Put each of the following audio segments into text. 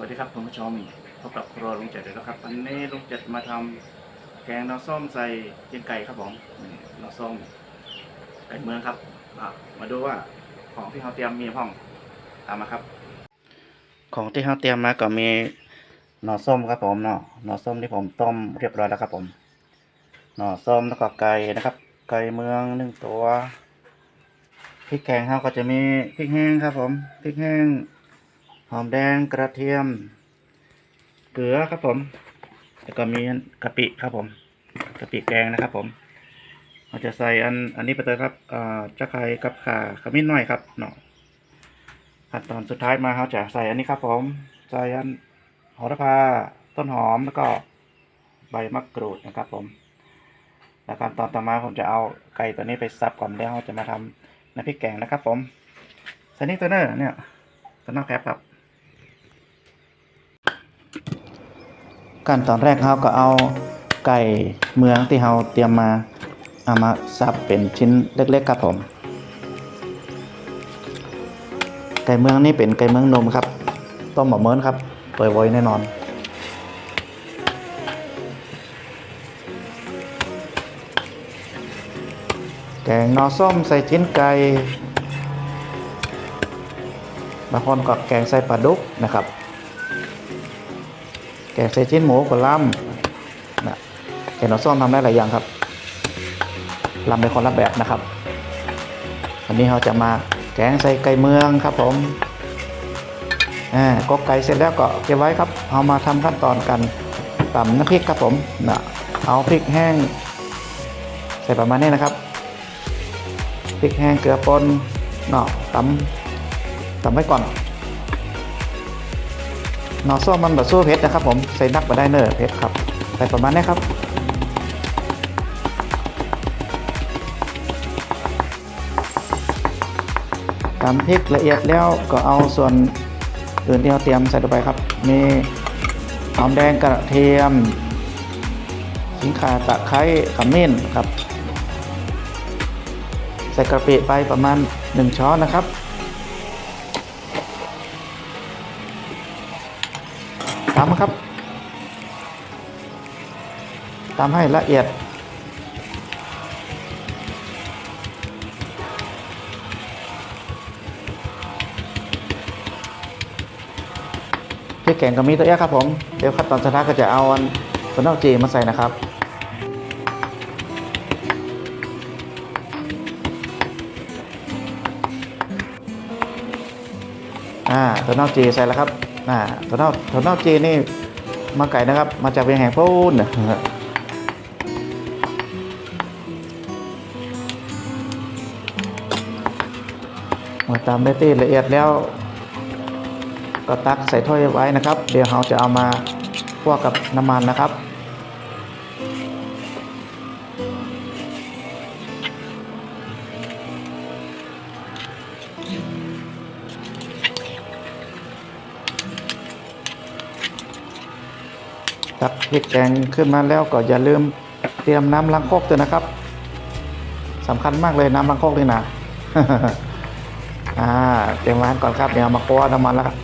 วัสดีครับคุณผู้ชมพบกับครัวลุงเจ็ดอีกแล้วครับวันนี้ลุงเจ็ดมาทำแกงน้ำส้มใส่เจียงไก่ครับผมนี่น้ำส้มไก่เมืองครับมาดูว่าของที่เขาเตรียมมีห้องตามมาครับ ของที่เขาเตรียมมาก็มีหน่อส้มครับผมเนาะหน่อส้มที่ผมต้มเรียบร้อยแล้วครับผมหน่อส้มแล้วก็ไก่นะครับ ไก่เมืองหนึ่งตัวพริกแกงเขาก็จะมีพริกแห้งครับผมพริกแห้ง หอมแดงกระเทียม เกลือครับผม แล้วก็มีกะปิครับผมกะปิแกงนะครับผมเราจะใส่อันอันนี้ไปเลยครับอ่อจะไข่กับข่าขมิ้นหน่อยครับเนาะขั้นตอนสุดท้ายมาเราจะใส่อันนี้ครับผม ใส่อันโหระพาต้นหอมแล้วก็ใบมะกรูดนะครับผมแล้วขั้นตอนต่อมาผมจะเอาไก่ตัวนี้ไปซับก่อนแล้วจะมาทำน้ำพริกแกงนะครับผมใส่นี่ตัวเนอร์เนี่ยตัวนอกแคปครับ ขั้นตอนแรกเราก็เอาไก่เมืองที่เราเตรียมมาเอามาสับเป็นชิ้นเล็กๆครับผม ไก่เมืองนี่เป็นไก่เมืองนมครับ ต้มแบบเมินครับเปิดไว้แน่นอนแกงนอส้มใส่ชิ้นไก่บางคนก็แกงใส่ปลาดุกนะครับ กงใส่ชิ้นหมูกับลำนะแกงนอส้มทำได้หลายอย่างครับลำเป็นคนละแบบนะครับวันนี้เราจะมาแกงใส่ไก่เมืองครับผมอ่าก็ไก่เสร็จแล้วก็เก็บไว้ครับเอามาทำขั้นตอนกันตำน้ำพริกครับผมนะเอาพริกแห้ง ใส่ประมาณนี้นะครับพริกแห้งเกลือป่นเนาะตำตำไว้ก่อน หน่อส้มมันแบบสู้เผ็ดนะครับผมใส่นักมาไดเนอร์เผ็ดครับใส่ประมาณนี้ครับตำพริกละเอียดแล้วก็เอาส่วนอื่นที่เราเตรียมใส่ลงไปครับ มีหอมแดงกระเทียมขิงข่าตะไคร้ขมิ้นครับ ใส่กระปิไปประมาณ 1 ช้อนนะครับ ตามครับตามให้ละเอียดพริกแกงก็มีตัวเอี้ยครับผม เดี๋ยวขั้นตอนสุดท้ายก็จะเอาอันตัวนอกจีมาใส่นะครับอ่าตัวนอกจีใส่แล้วครับ น่าตัวนอกตัวนอกจีนี่มาไก่นะครับ มาจากเวียงแห่งพูนมาตามได้ตีละเอียดแล้ว ก็ตักใส่ถ้วยไว้นะครับ เดี๋ยวเราจะเอามาคั่วกับน้ำมันนะครับ ตักพริกแกงขึ้นมาแล้วก็อย่าลืมเตรียมน้ำล้างโคกด้วยนะครับสำคัญมากเลยน้ำล้างโคกนี่นะอ่าเตรียมไว้ก่อนครับเดี๋ยวมาคั่วน้ำมันแล้วครับ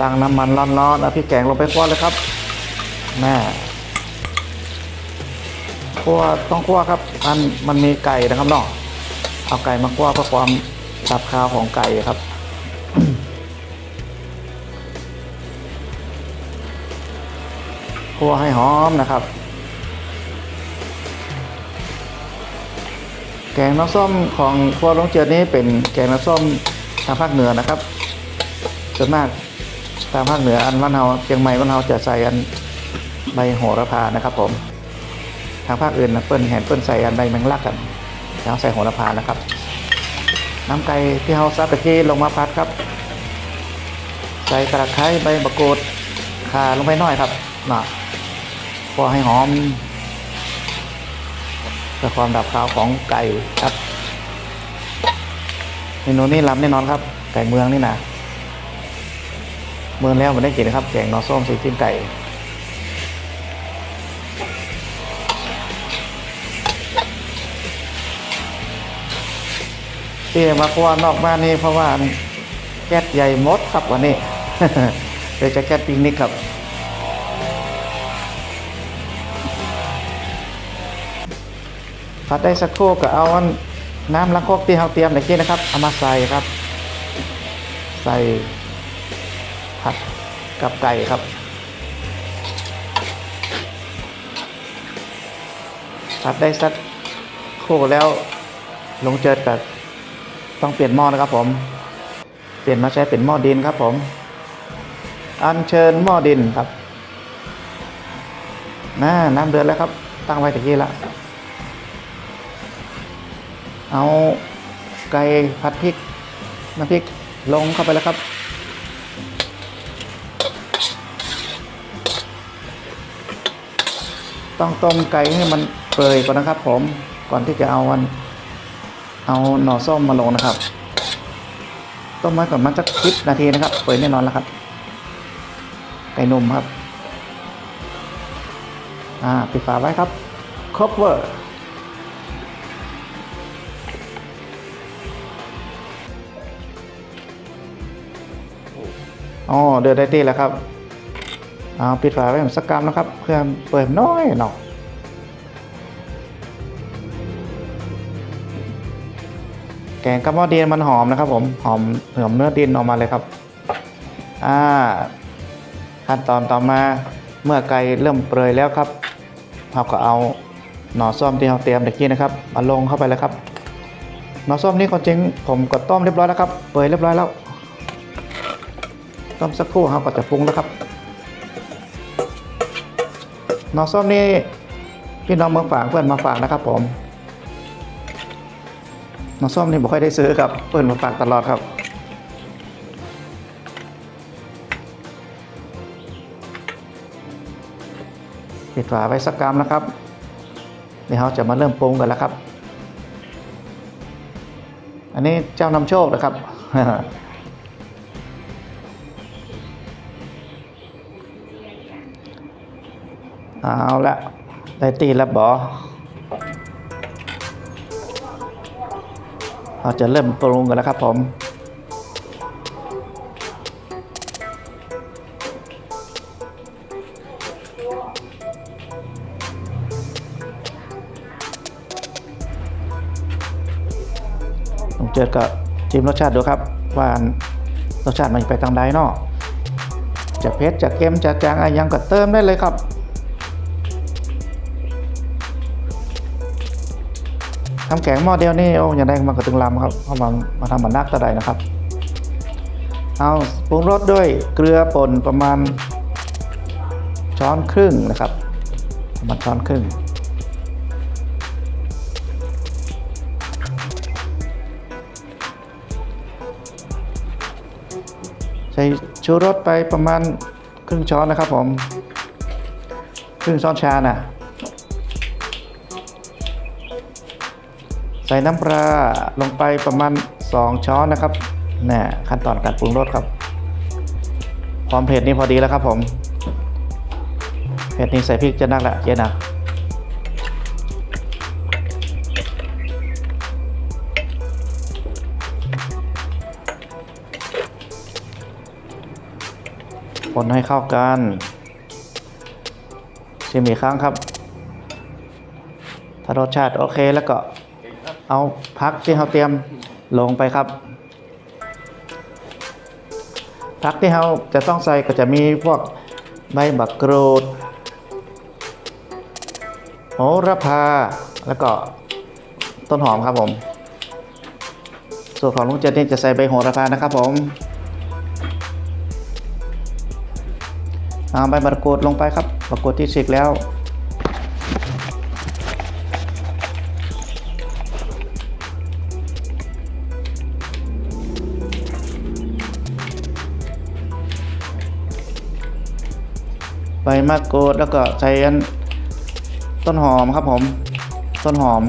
ตั้งน้ำมันร้อนๆเอาพริกแกงลงไปคั่วเลยครับแม่คั่วต้องคั่วครับมันมันมีไก่นะครับเนาะเอาไก่มาคั่วเพื่อความสับคาวของไก่ครับ คั่วให้หอมนะครับ แกงน้ำส้มของครัวลงเจือนี้เป็นแกงน้ำส้มทางภาคเหนือนะครับส่วนมากทางภาคเหนืออันวันเฮาเชียงใหม่วันเฮาจะใส่อันใบโหระพานะครับผมทางภาคอื่นนะเปิ้นแห่นเปิ้นใส่อันใบแมงลักกันแล้วใส่โหระพานะครับ น้ำไก่ที่เฮาซับตะกี้ลงมาพัดครับ ใส่กระไคร้ใบมะกรูดข่าลงไปหน่อยครับ นะพอให้หอมเพื่อความดับคาวของไก่ครับเมนูนี้ล้ำแน่นอนครับ ไก่เมืองนี่นะเมืองแล้วมันได้กินนะครับแกงนอส้มซีจิ้มไก่ที่มาครัวนอกบ้านนี่เพราะว่าแก๊สใหญ่มดครับวันนี้แกดี๋ยวจะแก๊สปิกนิกครับ ผัดได้สักครู่ก็เอาอันน้ำล้างครกที่เราเตรียมเมื่อกี้นะครับ เอามาใส่ครับ ใส่ผัดกับไก่ครับ ผัดได้สักครู่แล้วลงเจิดกับต้องเปลี่ยนหม้อนะครับผม เปลี่ยนมาใช้เป็นหม้อดินครับผม อัญเชิญหม้อดินครับน่าน้ำเดือดแล้วครับ ตั้งไว้ตะกี้ละ เอาไก่ผัดพริกน้ำพริกลงเข้าไปแล้วครับ ต้องต้มไก่ให้มันเปื่อยก่อนนะครับ ผมก่อนที่จะเอาวัน เอาหน่อส้มมาลงนะครับ ต้มไว้ก่อนมันสักสิบนาทีนะครับ เปื่อยแน่นอนแล้วครับ ไก่นุ่มครับ อ่าปิดฝาไว้ครับ cover อ๋ อ๋อเดือดได้ที่แล้วครับเอาปิดฝาไว้สักกรัมนะครับ เพื่อเปิดน้อยหน่อยแกงกับหม้อดินมันหอมนะครับ ผมหอมหอมเนื้อดินออกมาเลยครับอ่าขั้นตอนต่อมาเมื่อไก่เริ่มเปื่อยแล้วครับเราก็เอาหน่อส้มที่เราเตรียมตะกี้นะครับมาลงเข้าไปแล้วครับหน่อส้มนี่ความจริงผมก็ต้มเรียบร้อยแล้วครับเปื่อยเรียบร้อยแล้ว้มสักครู่เราก็จะปรุงแล้วครับหน่อส้มนี่พี่น้องเมืองฝางเพื่อนมาฝากนะครับ ผมหน่อส้มนี่ไม่ค่อยได้ซื้อครับเพื่อนมาฝากตลอดครับปิดฝาไว้สักกรัมนะครับเดี๋ยวเราจะมาเริ่มปรุงกันแล้วครับ อันนี้เจ้านำโชคนะครับ เอาละได้ตีแล้วบอเราจะเริ่มปรุงกันแล้วครับผมลองเจอกับชิมรสชาติดูครับ ว่ารสชาติมันไปทางใดเนาะจะเผ็ดจะเค็มจะจางอะไรยังก็เติมได้เลยครับ ทำแกงหม้อเดียวนี่โอ้ยังได้มากระตึงลำครับเพราะมันมาทำมันนักตะไดนะครับ เอาปรุงรสด้วยเกลือป่นประมาณช้อนครึ่งนะครับ ประมาณช้อนครึ่ง ใส่ชูรสไปประมาณครึ่งช้อนนะครับผม ครึ่งช้อนชาน่ะ ใส่น้ำปลาลงไปประมาณ 2 ช้อนนะครับนี่ขั้นตอนการปรุงรสครับความเผ็ดนี่พอดีแล้วครับผมเผ็ดนี่ใส่พริกจะนักแหละเจ๊นะคนให้เข้ากันชิมอีกครั้งครับ ถ้ารสชาติโอเคแล้วก็ เอาพักที่เราเตรียมลงไปครับพักที่เราจะต้องใส่ก็จะมีพวกใบบักกรูดโหระพา แล้วก็ต้นหอมครับผม ส่วนของลุงเจนนี่จะใส่ใบโหระพานะครับผมเอาใบมะกกรูดลงไปครับมะกรูดที่ฉีกแล้ว ใบมะกรูดแล้วก็ใส่อันต้นหอมครับผม ต้นหอม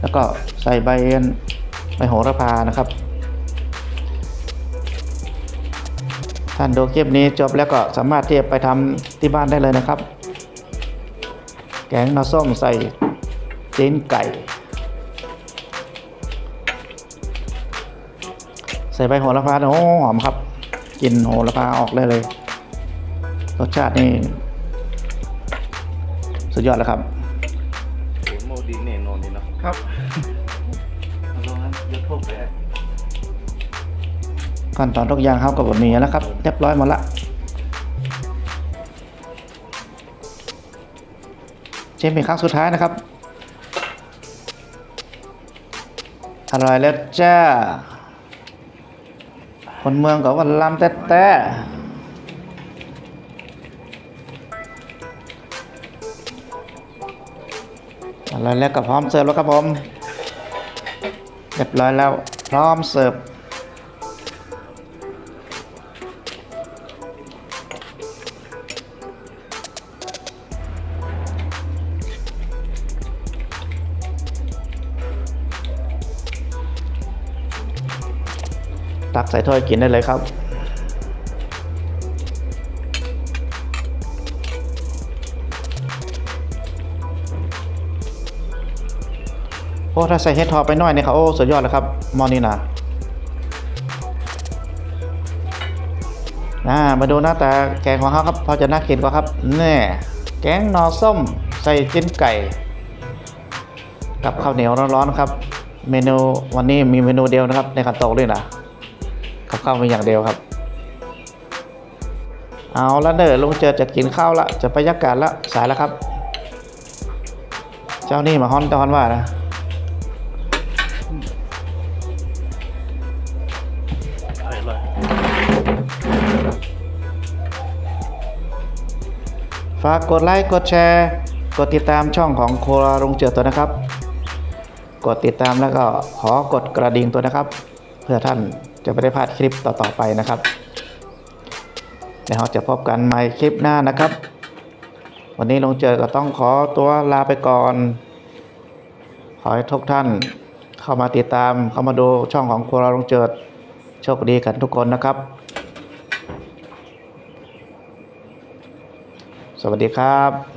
แล้วก็ใส่ใบอันใบโหระพานะครับ ท่านดูคลิปนี้จบแล้วก็สามารถที่จะไปทำที่บ้านได้เลยนะครับ แกงน้ำส้มใส่เจนไก่ ใส่ใบโหระพาโอ้หอมครับกลินโหระพาออกเลยเลย รสชาตินี่สุดยอดแล้วครับโอ้โมดินแน่นอนเลยเนาะครับลองนั้นยกโทษไปขั้นตอนทุกอย่างครับกับบะหมี่แล้วครับเรียบร้อยหมดละเชมเป็นครั้งสุดท้ายนะครับอร่อยแล้วจ้า คนเมืองก็ว่าลำแต่แต่ ร่อยแล้วก็พร้อมเสิร์ฟแล้วครับผมเรียบร้อยแล้วพร้อมเสิร์ฟตักใส่ถ้วยกินได้เลยครับ อ้ถ้าใส่เห็ดทอไปหน่อยเนี่ยครับโอ้สุดยอดเลยครับมอนี่นะน่ามาดูหน้าตาแกงของเขาครับพอจะน่ากินก็ครับแน่แกงนอส้มใส่จิ้นไก่ กับข้าวเหนียวร้อนๆครับ เมนูวันนี้มีเมนูเดียวนะครับในขันโตกด้วยนะกับข้าวมีอย่างเดียวครับ เอาละเด้อลุงเจอจะกินข้าวละจะไปยักการละสายแล้วครับ เจ้านี่มาฮ้อนตอนว่านะ ฝากกดไลค์กดแชร์ กดติดตามช่องของโคราลงเจือตัวนะครับ กดติดตามแล้วก็ขอกดกระดิ่งตัวนะครับ เพื่อท่านจะไม่ได้พลาดคลิปต่อๆไปนะครับแล้วเราจะพบกันใหม่คลิปหน้านะครับ วันนี้ลงเจอก็ต้องขอตัวลาไปก่อน ขอให้ทุกท่านเข้ามาติดตามเข้ามาดูช่องของโคราลงเจิดโชคดีกันทุกคนนะครับ วัสดีครับ